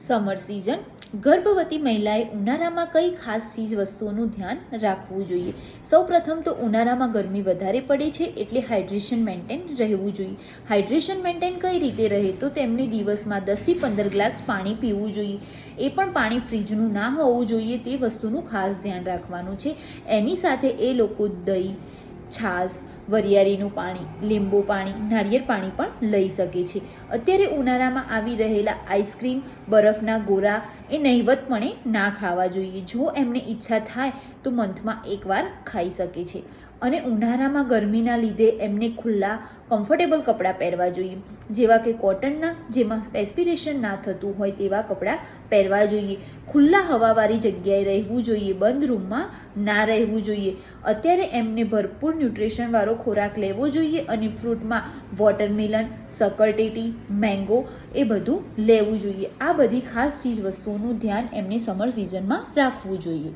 Summer season ગર્ભવતી મહિલાએ ઉનાળામાં કઈ ખાસ ચીજ વસ્તુઓનું ધ્યાન રાખવું જોઈએ? સૌપ્રથમ તો ઉનાળામાં ગરમી વધારે પડે છે એટલે હાઇડ્રેશન મેન્ટેન રહેવું જોઈએ. હાઇડ્રેશન મેન્ટેન કઈ રીતે રહે તો તેમને દિવસમાં દસથી પંદર ગ્લાસ પાણી પીવું જોઈએ. એ પણ પાણી ફ્રીજનું ના હોવું જોઈએ તે વસ્તુનું ખાસ ધ્યાન રાખવાનું છે. એની સાથે એ લોકો દહીં છાશ, વરિયાળીનું પાણી, લીંબુ પાણી, નારિયેળ પાણી પણ લઈ શકે છે. અત્યારે ઉનાળામાં આવી રહેલા આઈસ્ક્રીમ બરફના ગોરા એ નહિવતપણે ના ખાવા જોઈએ. જો એમને ઈચ્છા થાય તો મંથમાં એકવાર ખાઈ શકે છે. અને ઉનાળામાં ગરમીના લીધે એમને ખુલ્લા કમ્ફર્ટેબલ કપડાં પહેરવા જોઈએ. જેવા કે કોટનના, જેમાં એસ્પિરેશન ના થતું હોય તેવા કપડાં પહેરવા જોઈએ. ખુલ્લા હવાવાળી જગ્યાએ રહેવું જોઈએ, બંધ રૂમમાં ના રહેવું જોઈએ. અત્યારે એમને ભરપૂર ન્યુટ્રિશનવાળો ખોરાક લેવો જોઈએ અને ફ્રૂટમાં વોટરમેલન સકરટેટી મેંગો એ બધું લેવું જોઈએ. આ બધી ખાસ ચીજ વસ્તુઓનું ધ્યાન એમને સમર સિઝનમાં રાખવું જોઈએ.